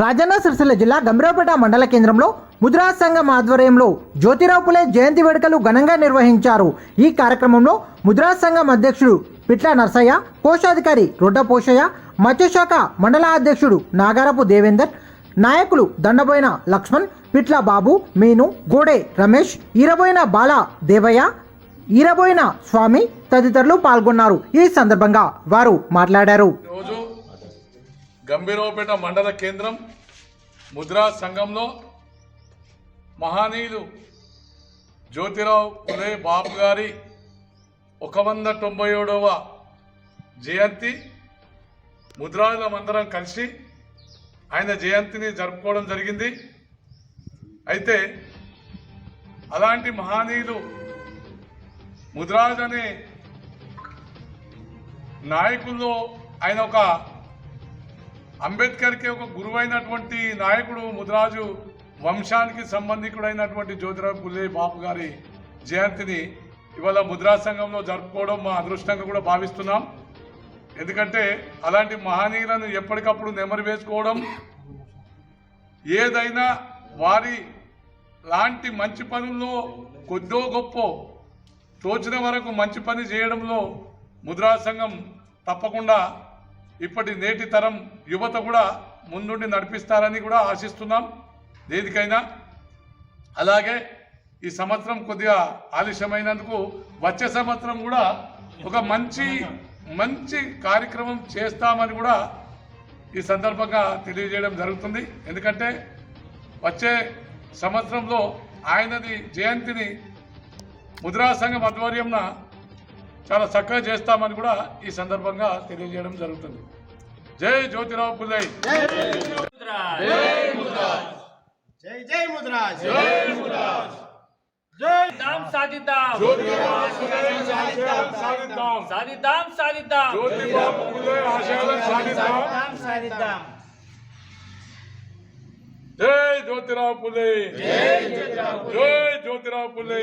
రాజన్న సిరిసిల్ల జిల్లా గంభీరపేట మండల కేంద్రంలో ముద్రా సంఘం ఆధ్వర్యంలో జ్యోతిరావు పులే జయంతి వేడుకలు ఘనంగా నిర్వహించారు. ఈ కార్యక్రమంలో ముద్రా సంఘం అధ్యక్షుడు పిట్ల నర్సయ్య కోశాధికారి రొడ్డ పోషయ్య మత్స్యశాఖ మండల అధ్యక్షుడు నాగారపు దేవేందర్ నాయకులు దండబోయిన లక్ష్మణ్ పిట్ల బాబు మీను గోడే రమేష్ ఈరబోయిన బాల దేవయ్య ఈరబోయిన స్వామి తదితరులు పాల్గొన్నారు. ఈ సందర్భంగా వారు మాట్లాడారు. రోజు గంభీరావుపేట మండల కేంద్రం ముద్రా సంఘంలో మహానీయులు జ్యోతిరావు పులే బాబు గారి ఒక వంద తొంభై ఏడవ జయంతి. ముద్రాజులమందరం కలిసి ఆయన జయంతిని జరుపుకోవడం జరిగింది. అయితే అలాంటి మహానీయులు ముద్రాజ్ అనే నాయకుల్లో ఆయన ఒక అంబేద్కర్కి ఒక గురువైనటువంటి నాయకుడు ముదిరాజు వంశానికి సంబంధికుడైనటువంటి జ్యోతిరావు పుల్లే బాపు గారి జయంతిని ఇవాళ ముద్రా సంఘంలో జరుపుకోవడం మా అదృష్టంగా కూడా భావిస్తున్నాం. ఎందుకంటే అలాంటి మహనీయులను ఎప్పటికప్పుడు నెమరు వేసుకోవడం ఏదైనా వారి లాంటి మంచి పనుల్లో కొద్దో గొప్ప తోచిన వరకు మంచి పని చేయడంలో ముద్రా సంఘం తప్పకుండా ఇప్పటి నేటి తరం యువత కూడా ముందుండి నడిపిస్తారని కూడా ఆశిస్తున్నాం. దేనికైనా. అలాగే ఈ సంవత్సరం కొద్దిగా ఆలస్యమైనందుకు వచ్చే సంవత్సరం కూడా ఒక మంచి మంచి కార్యక్రమం చేస్తామని కూడా ఈ సందర్భంగా తెలియజేయడం జరుగుతుంది. ఎందుకంటే వచ్చే సంవత్సరంలో ఆయనది జయంతిని ముద్రా సంఘం ఆధ్వర్యంన చాలా చక్కగా చేస్తామని కూడా ఈ సందర్భంగా తెలియజేయడం జరుగుతుంది. జై జ్యోతిరావు పుల్లై జై జై సాధిద్దాం. సాధిద్దాం. సాధిద్దాం సాధిద్దాం. సాధిద్దాం. జై జ్యోతిరావు పుల్లై జై జ్యోతిరావు పుల్లై